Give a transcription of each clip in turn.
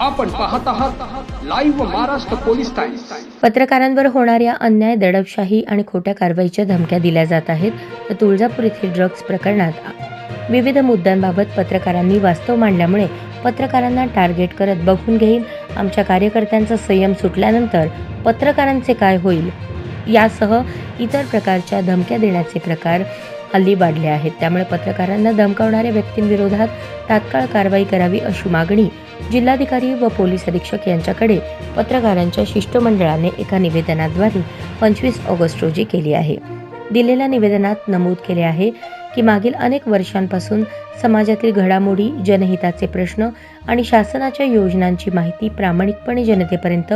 आपण पाहत आहात लाईव्ह महाराष्ट्र पोलीस टाइम्स पत्रकारांवर होणाऱ्या अन्याय दडपशाही आणि खोट्या कारवाईच्या धमक्या दिल्या जात आहेत. तर तुळजापूर येथील ड्रग्ज प्रकरणात विविध मुद्द्यांबाबत पत्रकारांनी वास्तव मांडल्यामुळे पत्रकारांना टार्गेट करत बघून घेईन आमच्या कार्यकर्त्यांचा संयम सुटल्यानंतर पत्रकारांचे काय होईल? यासह इतर प्रकारच्या धमक्या देण्याचे प्रकार हल्ली वाढले आहेत. त्यामुळे पत्रकारांना धमकावणाऱ्या व्यक्तींविरोधात तात्काळ कारवाई करावी अशी मागणी जिल्हाधिकारी व पोलीस अधीक्षक यांच्याकडे पत्रकारांच्या शिष्टमंडळाने एका निवेदनाद्वारे पंचवीस ऑगस्ट रोजी केली आहे. दिलेल्या निवेदनात नमूद केले आहे की मागील अनेक वर्षांपासून समाजातील घडामोडी जनहिताचे प्रश्न आणि शासनाच्या योजनांची माहिती प्रामाणिकपणे जनतेपर्यंत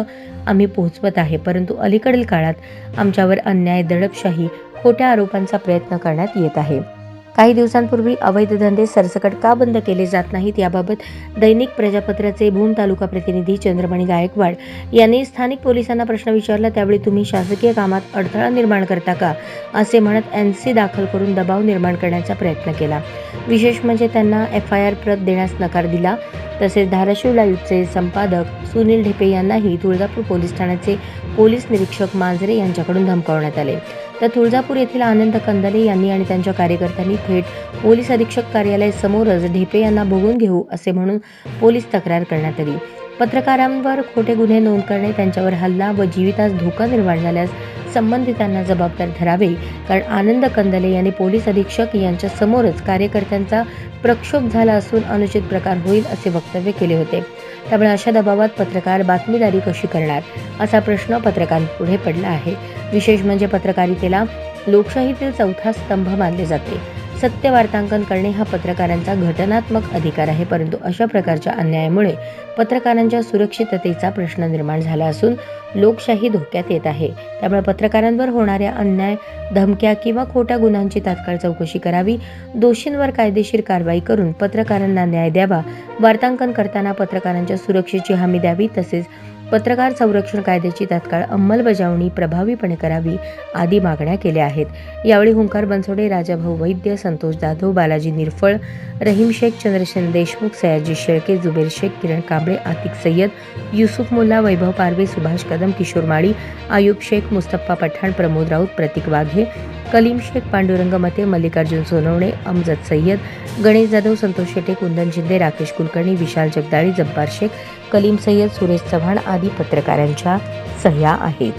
आम्ही पोहोचवत आहे परंतु अलीकडील काळात आमच्यावर अन्याय दडपशाही खोट्या आरोपांचा प्रयत्न करण्यात येत आहे. काही दिवसांपूर्वी अवैध धंदे सरसकट का बंद केले जात नाहीत याबाबत दैनिक प्रजापत्राचे भूम तालुका प्रतिनिधी चंद्रमणी गायकवाड यांनी स्थानिक पोलिसांना प्रश्न विचारला त्यावेळी तुम्ही शासकीय कामात अडथळा निर्माण करता का? असे म्हणत एन सी दाखल करून दबाव निर्माण करण्याचा प्रयत्न केला. विशेष म्हणजे त्यांना एफ आय आर प्रत देण्यास नकार दिला. तसेच धाराशिव लाईव्हचे संपादक सुनील ढेपे यांनाही तुळजापूर पोलीस ठाण्याचे पोलीस निरीक्षक मांजरे यांच्याकडून धमकावण्यात आले. तर तुळजापूर येथील आनंद कंदले यांनी आणि त्यांच्या कार्यकर्त्यांनी थेट पोलीस अधीक्षक कार्यालयासमोरच ढेपे यांना बघून घेऊ असे म्हणून पोलीस तक्रार करण्यात आली. पत्रकारांवर खोटे गुन्हे नोंद करणे त्यांच्यावर हल्ला व जीवितास धोका निर्माण झाल्यास संबंधितांना जबाबदार धरावे कारण आनंद कंदले यांनी पोलीस अधीक्षक यांच्या समोरच कार्यकर्त्यांचा प्रक्षोभ झाला असून अनुचित प्रकार होईल असे वक्तव्य केले होते. त्यामुळे अशा दबावात पत्रकार बातमीदारी कशी करणार? असा प्रश्न पत्रकारांपुढे पडला आहे. विशेष म्हणजे पत्रकारितेला लोकशाहीतील चौथा स्तंभ मानले जाते. सत्य वार्तांकन करणे हा पत्रकारांचा घटनात्मक अधिकार आहे. परंतु अशा प्रकारच्या अन्यायामुळे पत्रकारांच्या सुरक्षिततेचा प्रश्न निर्माण झाला असून लोकशाही धोक्यात येत आहे. त्यामुळे पत्रकारांवर होणाऱ्या अन्याय धमक्या किंवा खोट्या गुन्ह्यांची तात्काळ चौकशी करावी. दोषींवर कायदेशीर कारवाई करून पत्रकारांना न्याय द्यावा. वार्तांकन करताना पत्रकारांच्या सुरक्षेची हमी द्यावी. तसेच पत्रकार संरक्षण कायद्याची तात्काळ अंमलबजावणी प्रभावीपणे करावी आदी मागण्या केल्या आहेत. यावेळी हुंकार बनसोडे राजाभाऊ वैद्य संतोष जाधव बालाजी निरफळ रहीम शेख चंद्रसेन देशमुख सयाजी शेळके जुबेर शेख किरण कांबळे आतिक सय्यद युसुफ मुल्ला वैभव पारवे सुभाष कदम किशोर माळी आयुब शेख मुस्तफा पठाण प्रमोद राऊत प्रतीक वाघे कलीम शेख पांडुरंग मते मल्लिकार्जुन सोनवणे अमजद सय्यद गणेश जाधव संतोष शेटे कुंदन शिंदे राकेश कुलकर्णी विशाल जगदाळी जब्बार शेख कलीम सय्यद सुरेश चव्हाण आदी पत्रकारांच्या सह्या आहेत.